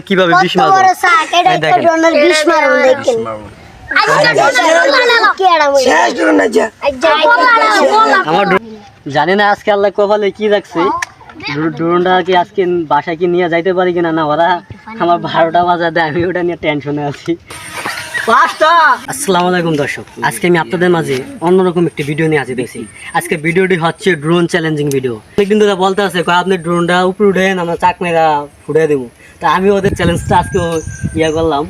কীভাবে বিষ মারবো? এটা একটা বিষ মারবো দেখেন। আরাম হইল? আজ্জা, আমার জানি না আজকে আল্লাহ কপালে কি রাখছে। ড্রো- ড্রোনটা কি আজকে বাসায় কি নিয়ে যাইতে পারি কিনা না ওরা আমার বারোটা বাজার দেয় আমি ওটা নিয়ে টেনশনে আছি। পাঁচটা। আসসালামু আলাইকুম দর্শক, আজকে আমি আপনাদের মাঝে অন্যরকম একটি ভিডিও নিয়ে আসতেছি আজকে ভিডিওটি হচ্ছে ড্রোন চ্যালেঞ্জিং ভিডিও অনেকদিন ধরে বলতে আছে আপনি ড্রোনটা উপরে উঠেন আমরা চাক মেরা ফুটে দেবো। তা আমি ওদের চ্যালেঞ্জটা আজকে ইয়া করলাম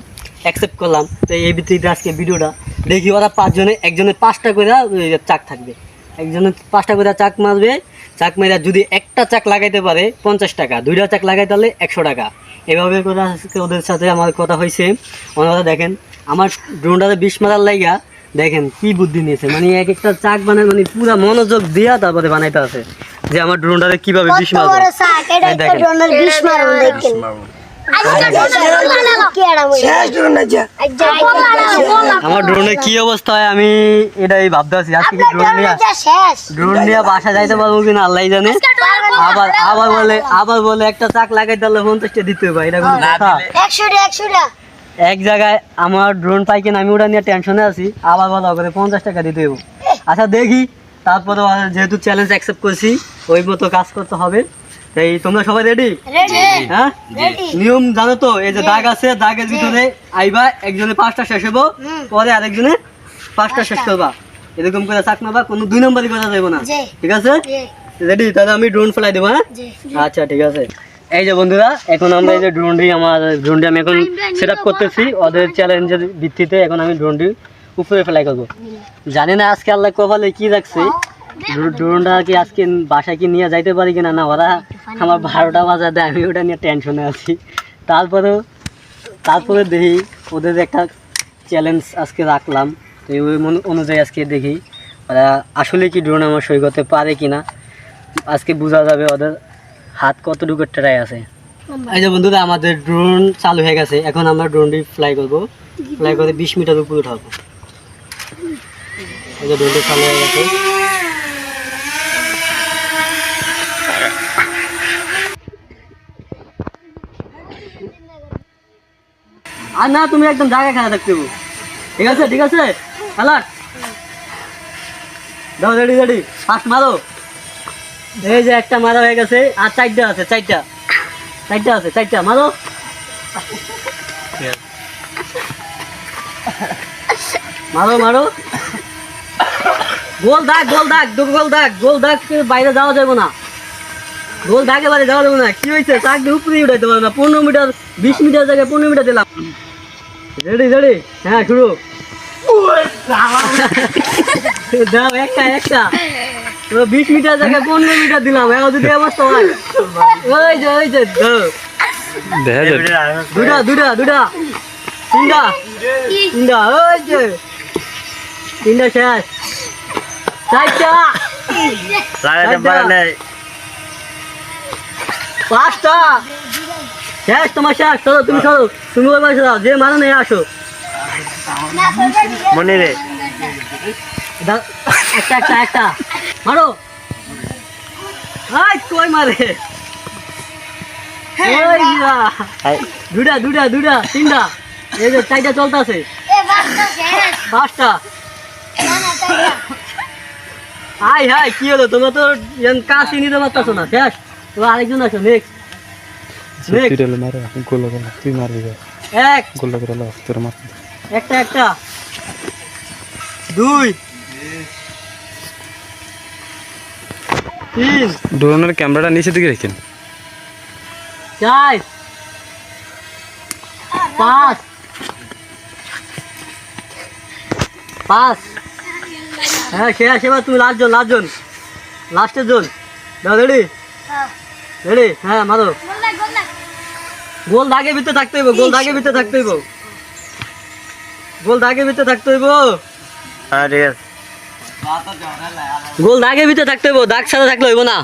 অ্যাকসেপ্ট করলাম। তো এই ভিত্তিতে আজকে ভিডিওটা দেখি ওরা পাঁচজনে একজনের পাঁচটা করে চাক থাকবে। একজনের পাঁচটা করে চাক মারবে চাক মেরা যদি একটা চাক লাগাইতে পারে, পঞ্চাশ টাকা। দুইটা চাক লাগাইতে পারলে একশো টাকা। এভাবে করে আজকে ওদের সাথে আমার কথা হয়েছে। ওনারা দেখেন আমার ড্রোনটাতে বিষ মারার লাইগা দেখেন কি বুদ্ধি নিয়েছে। মানে এক একটা চাক বানায় মানে পুরা মনোযোগ দিয়া তারপরে বানাইতে আছে যে আমার ড্রোনটাতে কীভাবে কত মারবো। দেখেন। কি আরাম হইল? আজ্জা, আমার ড্রোনের কি অবস্থা হয় আমি এটাই ভাবতে আছি আজকে কি ড্রোন নিয়ে ড্রোন নিয়ে বাসা যাইতে পারব কিনা আল্লাহ জানে। আবার আবার বলে আবার বলে একটা চাক লাগাই তাহলে পঞ্চাশটা দিতে হবে এটা কোনো কথা। এক জায়গায় আমার ড্রোন পাই কিনা আমি ওটা নিয়ে টেনশনে আছি। আবার বলা করে পঞ্চাশ টাকা দিতে হবে আচ্ছা দেখি। তারপরে যেহেতু চ্যালেঞ্জ অ্যাকসেপ্ট করছি ওই মতো কাজ করতে হবে। এই তোমরা সবাই রেডি রেডি হ্যাঁ? নিয়ম জানো তো এই যে দাগ আছে দাগের ভিতরে আইবা একজনে পাঁচটা শেষ হব পরে আরেকজনে পাঁচটা শেষ করবা। এরকম করে চাক মারবা কোনো দুই নম্বরই করা যাবে না। ঠিক আছে? রেডি তাহলে আমি ড্রোন ফেলাই দেবো হ্যাঁ? আচ্ছা ঠিক আছে। এই যে বন্ধুরা এখন আমরা এই যে ড্রোনটি আমার ড্রোনটি আমি এখন সেট আপ করতেছি। ওদের চ্যালেঞ্জের ভিত্তিতে এখন আমি ড্রোনটি উপরে ফেলাই করব। জানি না আজকে আল্লাহ কপালে কি রাখছে। ড্রো- ড্রোনটা কি আজকে বাসায় কি নিয়ে যাইতে পারি কিনা না ওরা আমার বারোটা বাজা দেয় আমি ওটা নিয়ে টেনশনে আছি। তারপরেও তারপরে দেখি ওদের একটা চ্যালেঞ্জ আজকে রাখলাম। তো এই অনু- অনুযায়ী আজকে দেখি ওরা আসলে কি ড্রোন আমার সই করতে পারে কিনা। আজকে বোঝা যাবে ওদের হাত কতটুকু ট্রাই আছে? এই যে বন্ধুরা, আমাদের ড্রোন চালু হয়ে গেছে। এখন আমরা ড্রোনটি ফ্লাই করব। ফ্লাই করে বিশ মিটার উপরে উঠাবো। এই যে ড্রোনটি চালু হয়ে গেছে। আর না, তুমি একদম জায়গায় খেলা থাকতে। ঠিক আছে ঠিক আছে? খেলা দাও রেডি রেডি ফার্স্ট মারো। এই যে একটা মারা হয়ে গেছে আর চারটা আছে চারটা। চারটা আছে চারটা মারো। মারো মারো। গোল দাগ গোল দাগ দু গোল দাগ। গোল দাগ বাইরে যাওয়া যাবে না। গোল দাগে বাইরে যাওয়া যাবে না। কি হয়েছে? চাক দিয়ে উপরে উঠাইতে পারবে না। পনেরো মিটার বিশ মিটার জায়গায় পনেরো মিটার দিলাম। রেডি রেডি হ্যাঁ শুরু। দাও একটা একটা। বিশ মিটার জায়গায় পনেরো মিটার দিলাম এখন যদি অবস্থা হয়। ওই যে ওই যে। দুটা দুটা দুটা। তিনটা। তিনটা ওই যে। তিনটা শেষ। চারটা। পাঁচটা। শেষ তোমার শেষ। চলো তুমি চলো। তুমি ওই পাশে যাও যে মানো নেই আসো। মনে রে একটা একটা একটা। মারো। আই কই মারে? ওই। দুটা দুটা দুটা তিনটা। এই যে চারটা চলতেছে। পাঁচটা হাই হাই কি হলো? তোমরা তো কাছে নিতে পারতেছো না। শেষ। তোমরা আরেকজন আসো নেক্সট নেক্সট তুই মারবি এক। গোল করে তোর মার একটা একটা। দুই। ড্রোনের ক্যামেরাটা নিচে দিকে রেখেন। চার পাঁচ পাঁচ হ্যাঁ তুমি লাস্ট জন লাস্ট জন লাস্টের জন দাও রেডি রেডি হ্যাঁ মারো। গোল দাগে ভিতরে থাকতে হইব গোল দাগে ভিতরে থাকতে হইব। গোল দাগে ভিতরে থাকতে হইব। হ্যাঁ ঠিক আছে। গোল দাগের ভিতরে থাকতে হইব, দাগ ছাড়া থাকলে হইব না।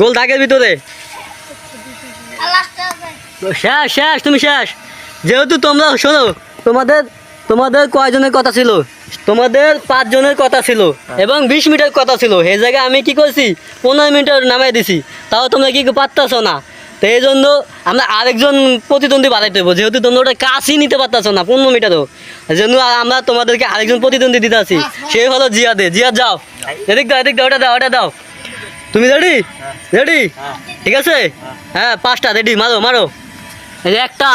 গোল দাগের ভিতরে। শেষ শেষ, তুমি শেষ। যেহেতু তোমরা, শোনো, তোমাদের তোমাদের কয়জনের কথা ছিল? তোমাদের পাঁচজনের কথা ছিল এবং বিশ মিটার কথা ছিল। সেই জায়গায় আমি কি করছি? পনেরো মিটার নামাই দিছি। তাও তোমরা কি পারতেছো না? তো এই জন্য আমরা আরেকজন প্রতিদ্বন্দ্বী বাড়াইতে হইব। যেহেতু তোমরা ওটা কাজই নিতে পারতেছো না, পনেরো মিটারও জন্য আমরা তোমাদেরকে আরেকজন প্রতিদ্বন্দ্বী দিতে আছি। সে হলো জিয়াদে। জিয়াদ, যাও। এদিক দাও এদিক দাও, ওটা দাও ওটা দাও। তুমি রেডি রেডি ঠিক আছে? হ্যাঁ পাঁচটা রেডি মারো মারো। একটা।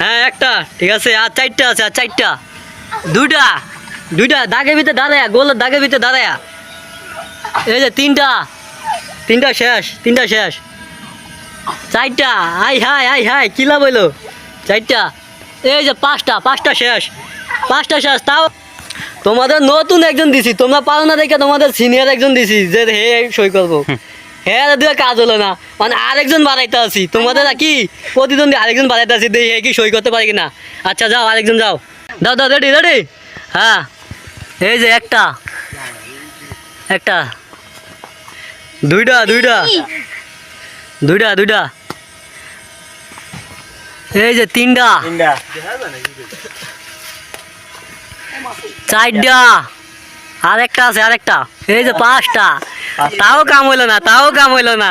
হ্যাঁ একটা। ঠিক আছে, আর চারটা আছে, আর চারটা। দুইটা। দুইটা, দাগের ভিতরে দাঁড়ায়া, গোলের দাগের ভিতরে দাঁড়ায়া। এই যে তিনটা। তিনটা শেষ তিনটা শেষ। চারটা আই হাই আই হাই কি লাভ হইল? চারটা। এই যে পাঁচটা পাঁচটা শেষ পাঁচটা শেষ। তাও তোমাদের নতুন একজন দিছি তোমরা পারো না দেখে তোমাদের সিনিয়র একজন দিছি যে হে সই করব। হ্যাঁ দিয়ে কাজ হলো না। মানে আরেকজন বাড়াইতে আছি। তোমাদের কি প্রতিদ্বন্দ্বী আরেকজন বাড়াইতে আছি দেখি হে কি সই করতে পারি কিনা? আচ্ছা যাও আরেকজন যাও। দাও দাও রেডি রেডি হ্যাঁ। এই যে একটা। একটা। দুইটা দুইটা। দুইটা দুইটা। এই যে তিনটা। চারটা। আরেকটা আছে আরেকটা। এই যে পাঁচটা। তাও কাম হইল না তাও কাম হইল না।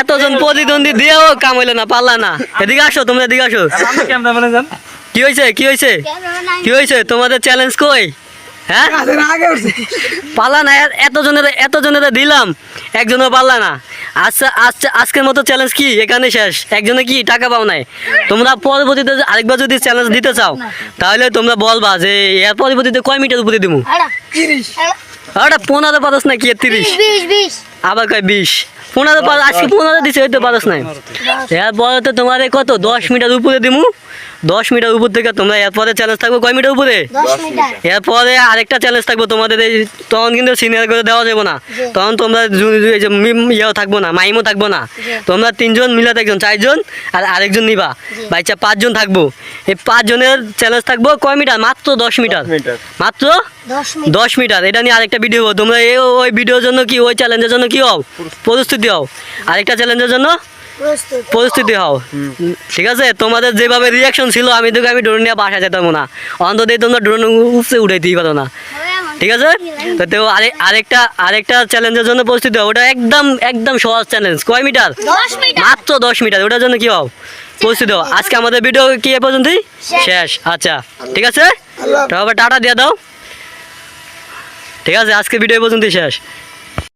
এতজন প্রতিদ্বন্দ্বী দিয়েও কাম হইল না পারলা না। এদিকে আসো তোমরা এদিকে আসো। কি হয়েছে কি হয়েছে কি হয়েছে তোমাদের চ্যালেঞ্জ কই? হ্যাঁ? পারলা না এতজনের এতজনের দিলাম একজনও পারলা না। আচ্ছা আচ্ছা আজকের মতো চ্যালেঞ্জ কি? এখানে শেষ। একজনে কি টাকা পাও নাই? তোমরা পরবর্তীতে আরেকবার যদি চ্যালেঞ্জ দিতে চাও তাহলে তোমরা বলবা যে এর পরবর্তীতে কয় মিটার উপরে দিব ওটা পনেরো পারস না কি তিরিশ? আবার কয় বিশ? পনেরো আজকে পনেরো দিছে হয়তো পারস নাই। এরপরে তো তোমার কত? দশ মিটার উপরে দিমু? দশ মিটার উপর থেকে তোমরা এরপরে চ্যালেঞ্জ থাকব কয় মিটার উপরে? এরপরে আরেকটা চ্যালেঞ্জ থাকব তোমাদের এই তখন কিন্তু সিনিয়র করে দেওয়া যাবে না। তখন তোমরা জু- জু- এই যে মিম- ইয়েও থাকব না মাইমও থাকব না। তোমরা তিনজন মিলে একজন চারজন আর আরেকজন নিবা। বাইচা পাঁচজন থাকব। এই পাঁচজনের চ্যালেঞ্জ থাকব কয় মিটার? মাত্র দশ মিটার। মাত্র দশ মিটার। এটা নিয়ে আরেকটা ভিডিও তোমরা এই ওই ভিডিওর জন্য কি ওই চ্যালেঞ্জের জন্য কি হও? প্রস্তুতি। হও। আরেকটা চ্যালেঞ্জের জন্য প্রস্তুত। পরিস্থিতি হও। ঠিক আছে? তোমাদের যেভাবে রিয়াকশন ছিল আমি তোকে আমি ড্রোন নিয়ে বাসা যেতাম না। অন্তত তোমরা ড্রোন উপসে উঠাইতেই পারো না। ঠিক আছে? তো তো আরেকটা আরেকটা চ্যালেঞ্জের জন্য প্রস্তুতি হও। ওটা একদম একদম সহজ চ্যালেঞ্জ কয় মিটার? মাত্র দশ মিটার। ওটার জন্য কি হও? প্রস্তুতি হও। আজকে আমাদের ভিডিও কি এ পর্যন্তই? শেষ। আচ্ছা। ঠিক আছে? তবে টাটা দিয়ে দাও। ঠিক আছে? আজকে ভিডিও পর্যন্তই শেষ।